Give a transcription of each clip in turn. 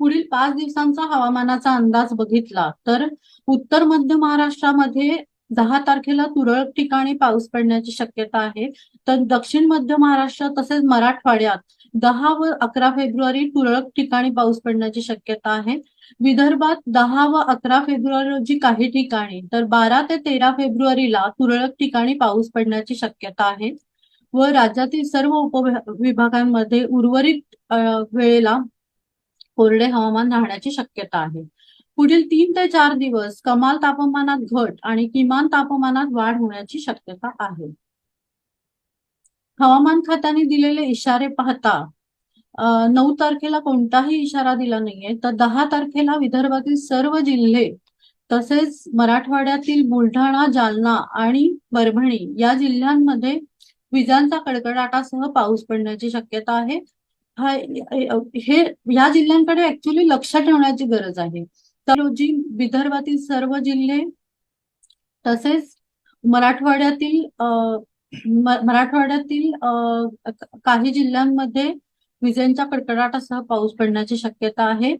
पुढील पाच दिवसांचा हवामानाचा अंदाज बघितला तर उत्तर मध्य महाराष्ट्रामध्ये दहा तारखेला तुरळक ठिकाणी पाऊस पडण्याची शक्यता आहे. तर दक्षिण मध्य महाराष्ट्र तसेच मराठवाड्यात दहा व अकरा फेब्रुवारी तुरळक ठिकाणी पाऊस पडण्याची शक्यता आहे. विदर्भात दहा व अकरा फेब्रुवारी रोजी काही ठिकाणी तर बारा ते तेरा फेब्रुवारीला तुरळक ठिकाणी पाऊस पडण्याची शक्यता आहे. व राज्यातील सर्व उपविभागांमध्ये उर्वरित वेळेला कोरडे हवामान राहण्याची शक्यता आहे. पुढील तीन ते चार दिवस कमाल तापमानात घट आणि किमान तापमानात वाढ होण्याची शक्यता आहे. हवामान खात्याने दिलेले इशारे पाहता नऊ तारखेला कोणताही इशारा दिला नाहीये तर दहा तारखेला विदर्भातील सर्व जिल्हे तसेच मराठवाड्यातील बुलढाणा जालना आणि परभणी या जिल्ह्यांमध्ये विजांचा कडकडाटासह पाऊस पडण्याची शक्यता आहे. हा हे या जिल्ह्यांकडे ऍक्च्युली लक्ष ठेवण्याची गरज आहे. तर रोजी विदर्भातील सर्व जिल्हे तसेच मराठवाड्यातील मराठवाड्यातील काही जिल्ह्यांमध्ये विजेंच्या कडकडाटासह पाऊस पडण्याची शक्यता आहे.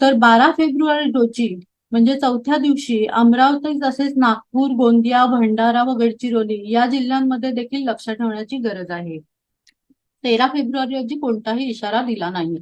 तर बारा फेब्रुवारी रोजी म्हणजे चौथ्या दिवशी अमरावती तसेच नागपूर गोंदिया भंडारा व गडचिरोली या जिल्ह्यांमध्ये देखील लक्ष ठेवण्याची गरज आहे. तेरा फेब्रुवारी रोजी कोणताही इशारा दिला नाही